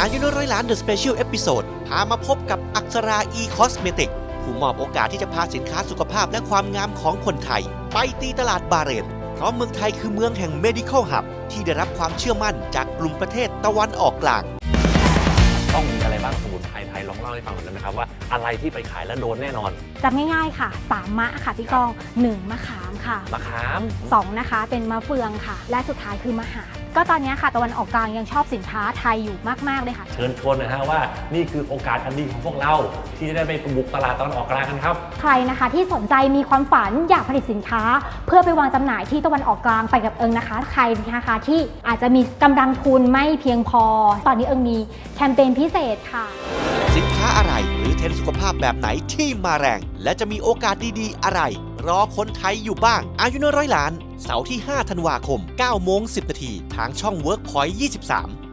อายุน้อยร้อยล้าน The Special Episode พามาพบกับอักษรา e Cosmetic ผู้มอบโอกาสที่จะพาสินค้าสุขภาพและความงามของคนไทย ไปตีตลาดบาห์เรนเพราะเมืองไทยคือเมืองแห่ง Medical Hub ที่ได้รับความเชื่อมั่นจากกลุ่มประเทศตะวันออกกลาง ต้องมีอะไรบ้างสมุนไพรไทยลองเล่าให้ฟังหน่อยได้ไหมครับว่าอะไรที่ไปขายแล้วโดนแน่นอนจำง่ายๆค่ะสามมะค่ะพี่กอง1มะขามค่ะมะขาม2นะคะเป็นมะเฟืองค่ะ และสุดท้ายคือมะหาด ก็ตอนนี้ค่ะตะวันออกกลางยังชอบสินค้าไทยอยู่มากๆเลยค่ะ เชิญชวนหนะฮะว่านี่คือโอกาสอันดีของพวกเราที่จะได้ไปบุกตลาดตอนออกกลางกันครับ ใครนะคะที่สนใจมีความฝันอยากผลิตสินค้า เพื่อไปวางจำหน่ายที่ตะวันออกกลางไปกับเอิงนะคะ ใครนะคะที่อาจจะมีกำลังทุนไม่เพียงพอ ตอนนี้เอิงมีแคมเปญพิเศษค่ะ สินค้าอะไรหรือ เทรนด์สุขภาพแบบไหนที่มาแรง และจะมีโอกาสดีๆ อะไร รอคนไทยอยู่บ้าง อายุน้อยร้อยล้าน เสาร์ที่ 5 ธันวาคม 9 โมง 10 นาที ทางช่อง WorkPoint 23